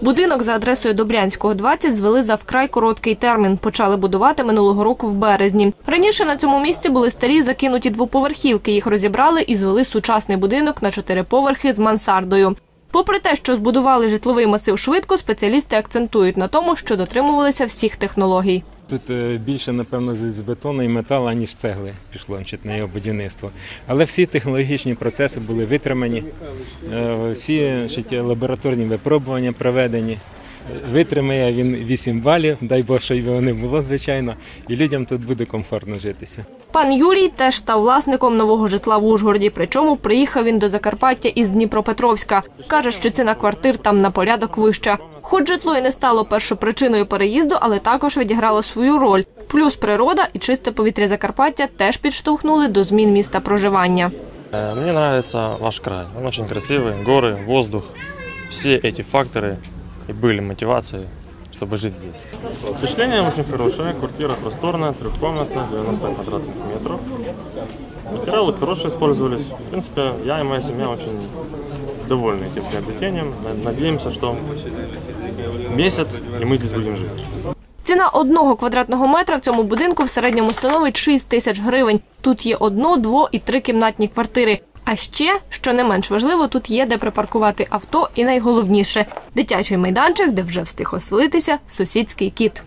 Будинок за адресою Добрянського 20 звели за вкрай короткий термін. Почали будувати минулого року в березні. Раніше на цьому місці були старі закинуті двоповерхівки. Їх розібрали і звели сучасний будинок на чотири поверхи з мансардою. Попри те, що збудували житловий масив швидко, спеціалісти акцентують на тому, що дотримувалися всіх технологій. Тут е, більше, напевно, з бетону і металу, ніж цегли пішло на його будівництво. Але всі технологічні процеси були витримані, е, всі лабораторні випробування проведені. Витримає він 8 балів, дай Бог, що його не було, звичайно, і людям тут буде комфортно житися. Пан Юрій теж став власником нового житла в Ужгороді. Причому приїхав він до Закарпаття із Дніпропетровська. Каже, що ціна квартир там на порядок вища. Хоч житло і не стало першопричиною переїзду, але також відіграло свою роль. Плюс природа і чисте повітря Закарпаття теж підштовхнули до змін міста проживання. Э, Мне нравится ваш край. Он очень красивый. Горы, воздух. Все эти факторы и были мотивацией, чтобы жить здесь. Впечатление очень хорошее. Квартира просторная, трехкомнатная, 90 квадратных метров. Материалы хорошие использовались. В принципе, я и моя семья очень довольны этим приобретением. На- Надеемся, что месяц, и мы здесь будем жить. Ціна одного квадратного метра в цьому будинку в середньому становить 6 тисяч гривень. Тут є одно, дво і трикімнатні квартири. А ще, що не менш важливо, тут є де припаркувати авто і найголовніше дитячий майданчик, де вже встиг оселитися сусідський кіт.